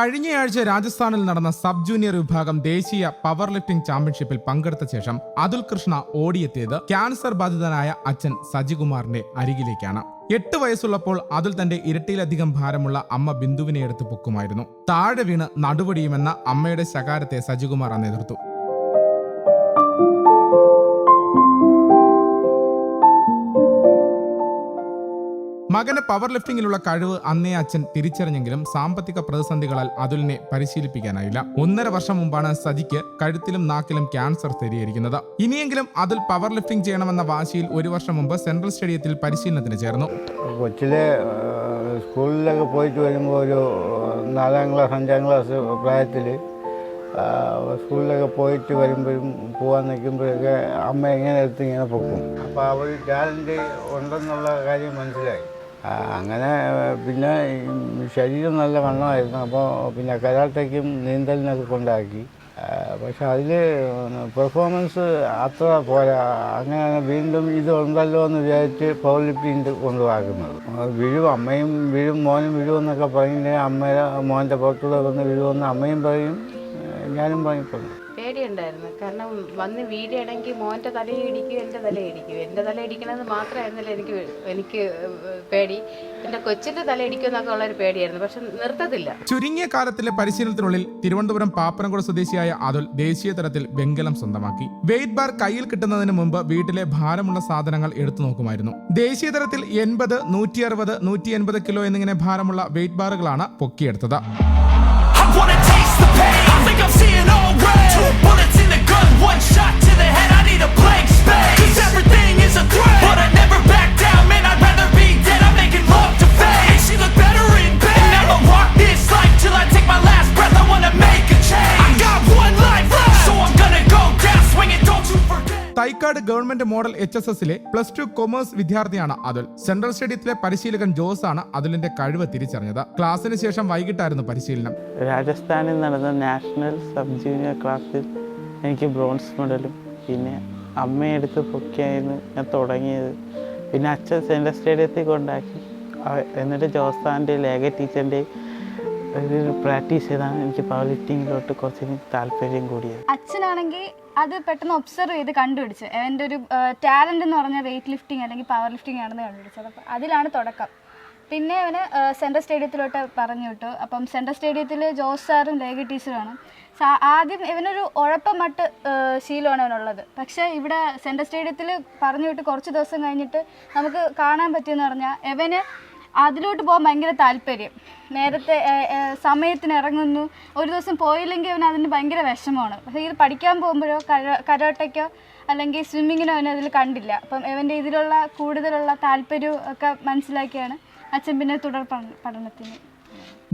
കഴിഞ്ഞയാഴ്ച രാജസ്ഥാനിൽ നടന്ന സബ് ജൂനിയർ വിഭാഗം ദേശീയ പവർ ലിഫ്റ്റിംഗ് ചാമ്പ്യൻഷിപ്പിൽ പങ്കെടുത്ത ശേഷം അതുൽ കൃഷ്ണ ഓടിയെത്തിയത് ക്യാൻസർ ബാധിതനായ അച്ഛൻ സജികുമാറിന്റെ അരികിലേക്കാണ്. എട്ട് വയസ്സുള്ളപ്പോൾ അതിൽ തന്റെ ഇരട്ടിയിലധികം ഭാരമുള്ള അമ്മ ബിന്ദുവിനെ എടുത്ത് പൊക്കുമായിരുന്നു. താഴെ വീണ് നടുവടിയുമെന്ന അമ്മയുടെ ശകാരത്തെ സജികുമാർ അന്ന് മകന് പവർ ലിഫ്റ്റിംഗിലുള്ള കഴിവ് അന്നേ അച്ഛൻ തിരിച്ചറിഞ്ഞെങ്കിലും സാമ്പത്തിക പ്രതിസന്ധികളാൽ അതുലിനെ പരിശീലിപ്പിക്കാനായില്ല. ഒന്നര വർഷം മുമ്പാണ് സജിക്ക് കഴുത്തിലും നാക്കിലും ക്യാൻസർ സ്ഥിരീകരിക്കുന്നത്. ഇനിയെങ്കിലും അതിൽ പവർ ലിഫ്റ്റിംഗ് ചെയ്യണമെന്ന വാശിയിൽ ഒരു വർഷം മുമ്പ് സെൻട്രൽ സ്റ്റേഡിയത്തിൽ പരിശീലനത്തിന് ചേർന്നു. കൊച്ചിലെ സ്കൂളിലൊക്കെ പോയിട്ട് വരുമ്പോൾ ഒരു നാലാം ക്ലാസ് അഞ്ചാം ക്ലാസ് പ്രായത്തിൽ സ്കൂളിലൊക്കെ പോയിട്ട് വരുമ്പോഴും പോകാൻ നിൽക്കുമ്പോഴൊക്കെ അമ്മ എങ്ങനെ എടുത്ത് ഇങ്ങനെ പൊക്കും? അപ്പോൾ അവർ ടാലന്റ് ഉണ്ടെന്നുള്ള കാര്യം മനസ്സിലായി. അങ്ങനെ പിന്നെ ശരീരം നല്ല വണ്ണമായിരുന്നു. അപ്പോൾ പിന്നെ കരാട്ടയ്ക്കും നീന്തലിനൊക്കെ കൊണ്ടാക്കി. പക്ഷെ അതിൽ പെർഫോമൻസ് അത്ര പോരാ. അങ്ങനെ വീണ്ടും ഇത് ഉണ്ടല്ലോ എന്ന് വിചാരിച്ച് പവർ ലിഫ്റ്റിംഗ് കൊണ്ടുപോകുന്നത്. വീഴും അമ്മയും വീഴും മോനും വീഴുമെന്നൊക്കെ പറയുന്നത് അമ്മയുടെ മോന്റെ പുറത്തുള്ള വന്ന് വീഴുമെന്ന് അമ്മയും പറയും ഞാനും പറഞ്ഞിട്ടുണ്ട് പേടിയുണ്ടായിരുന്നു കാരണം വന്ന് വീടിയാണെങ്കിൽ മോന്റെ തലയിൽ ഇടിക്കും എന്റെ തലയിൽ ഇടിക്കും. എന്റെ തല ഇടിക്കണമെന്ന് മാത്രമായിരുന്നില്ല എനിക്ക് എനിക്ക് പേടി. എന്റെ കൊച്ചിന്റെ തല ഇടിക്കും എന്നൊക്കെ ഉള്ളൊരു പേടിയായിരുന്നു. പക്ഷെ നിർത്തത്തില്ല. ചുരുങ്ങിയ കാലത്തിലെ പരിശീലനത്തിനുള്ളിൽ തിരുവനന്തപുരം പാപ്പനംകുട സ്വദേശിയായ അതുൽ ദേശീയ തലത്തിൽ വെങ്കലം സ്വന്തമാക്കി. വെയിറ്റ് ബാർ കയ്യിൽ കിട്ടുന്നതിന് മുമ്പ് വീട്ടിലെ ഭാരമുള്ള സാധനങ്ങൾ എടുത്തു നോക്കുമായിരുന്നു. ദേശീയ തലത്തിൽ എൺപത് നൂറ്റി അറുപത് നൂറ്റി എൺപത് കിലോ എന്നിങ്ങനെ ഭാരമുള്ള വെയിറ്റ് ബാറുകളാണ് പൊക്കിയെടുത്തത്. I wanna taste the pain. I think I'm seeing Two bullets in the gun, one shot Thycaud government model H S എസിലെ പ്ലസ് ടു കൊമേഴ്സ് വിദ്യാർത്ഥിയാണ് അതുൽ. സെൻട്രൽ സ്റ്റേഡിയത്തിലെ പരിശീലകൻ ജോസ് ആണ് അതുലിന്റെ കഴിവ് തിരിച്ചറിഞ്ഞത്. ക്ലാസ്സിന് ശേഷം വൈകിട്ടായിരുന്നു പരിശീലനം. രാജസ്ഥാനിൽ നടന്ന നാഷണൽ സബ് ജൂനിയർ ക്ലാസ്സിൽ എനിക്ക് ബ്രോൺസ് മെഡലും പിന്നെ അമ്മയെടുത്ത് പൊക്കിയായിരുന്നു ഞാൻ തുടങ്ങിയത്. പിന്നെ അച്ഛൻ സെൻട്രൽ സ്റ്റേഡിയത്തിൽ കൊണ്ടാക്കി. എന്നിട്ട് ജോസാന്റെ ലേഖ ടീച്ചറിന്റെ ഒരു പ്രാക്ടീസ് ചെയ്താണ് എനിക്ക് പവർ ലിഫ്റ്റിങ്ങിലോട്ട് കുറച്ച് താല്പര്യം കൂടിയത്. അച്ഛനാണെങ്കിൽ അത് പെട്ടെന്ന് ഒബ്സർവ് ചെയ്ത് കണ്ടുപിടിച്ചു. എന്റെ ഒരു ടാലന്റ് എന്ന് പറഞ്ഞാൽ വെയിറ്റ് ലിഫ്റ്റിംഗ് അല്ലെങ്കിൽ പവർ ലിഫ്റ്റിംഗ് ആണെന്ന് കണ്ടുപിടിച്ചത്. അപ്പോൾ അതിലാണ് തുടക്കം. പിന്നെ അവന് സെൻട്രൽ സ്റ്റേഡിയത്തിലോട്ട് പറഞ്ഞു വിട്ടു. അപ്പം സെൻട്രൽ സ്റ്റേഡിയത്തിൽ ജോസ് സാറും ലേഖ ടീച്ചറുമാണ്. ആദ്യം ഇവനൊരു ഉഴപ്പമട്ട് ശീലമാണ് അവനുള്ളത്. പക്ഷേ ഇവിടെ സെൻട്രൽ സ്റ്റേഡിയത്തിൽ പറഞ്ഞു വിട്ട് കുറച്ച് ദിവസം കഴിഞ്ഞിട്ട് നമുക്ക് കാണാൻ പറ്റിയെന്ന് പറഞ്ഞാൽ ഇവന് അതിലോട്ട് പോകാൻ ഭയങ്കര താല്പര്യം. നേരത്തെ സമയത്തിന് ഇറങ്ങുന്നു. ഒരു ദിവസം പോയില്ലെങ്കിൽ അവന് അതിന് ഭയങ്കര വിഷമമാണ്. പക്ഷേ ഇത് പഠിക്കാൻ പോകുമ്പോഴോ കര കരോട്ടയ്ക്കോ അല്ലെങ്കിൽ സ്വിമ്മിങ്ങിനോ അവനെ അതിൽ കണ്ടില്ല. അപ്പം അവന്റെ ഇതിലുള്ള കൂടുതലുള്ള താല്പര്യവും ഒക്കെ മനസ്സിലാക്കിയാണ് അച്ഛൻ പിന്നെ തുടർ പഠനത്തിന്.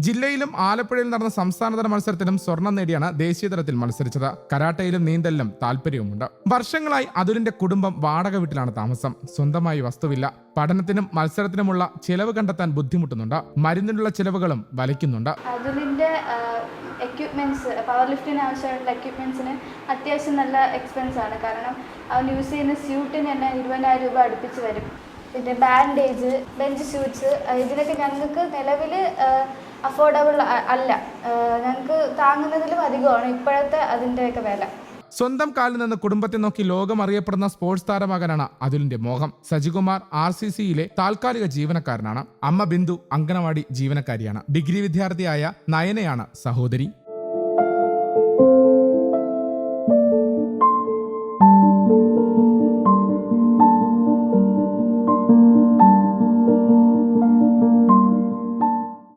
ജില്ലയിലും ആലപ്പുഴയിൽ നടന്ന സംസ്ഥാനതല മത്സരത്തിലും സ്വർണം നേടിയാണ് ദേശീയതലത്തിൽ മത്സരിച്ചത്. കരാട്ടയിലും നീന്തലിലും താല്പര്യവുമുണ്ട്. വർഷങ്ങളായി അതുലിന്റെ കുടുംബം വാടക വീട്ടിലാണ് താമസം. സ്വന്തമായി വസ്തുവില്ല. പഠനത്തിനും മത്സരത്തിനുമുള്ള ചിലവ് കണ്ടെത്താൻ ബുദ്ധിമുട്ടുന്നുണ്ട്. മരുന്നിനുള്ള ചിലവുകളും വലിക്കുന്നുണ്ട് അതിന്റെ എക്യുപ്മെന്റ്സ് പവർ ലിഫ്റ്റിന് ആവശ്യമായിട്ടുള്ള എക്യുപ്മെന്റ്സിന് അത്യാവശ്യം നല്ല എക്സ്പെൻസ് ആണ്. കാരണം അവൻ യൂസ് ചെയ്യുന്ന സ്യൂട്ടിന് തന്നെ ഇരുപതിനായിരം രൂപ അടുപ്പിച്ച് വരും. പിന്നെ ബാൻഡേജ് ബെഞ്ച് സ്യൂട്ട്സ് ഇതിനൊക്കെ ഞങ്ങൾക്ക് നിലവിൽ അഫോർഡബിൾ അല്ല. ഞങ്ങൾക്ക് താങ്ങുന്നതിലും അധികമാണ്. ഇപ്പോഴത്തെ അതിന്റെയൊക്കെ വില. സ്വന്തം കാലിൽ നിന്ന് കുടുംബത്തെ നോക്കി ലോകം അറിയപ്പെടുന്ന സ്പോർട്സ് താരമാകാനാണ് അതുലിന്റെ മോഹം. സജികുമാർ ആർ സി സിയിലെ താൽക്കാലിക ജീവനക്കാരനാണ്. അമ്മ ബിന്ദു അങ്കണവാടി ജീവനക്കാരിയാണ്. ഡിഗ്രി വിദ്യാർത്ഥിയായ നയനയാണ് സഹോദരി.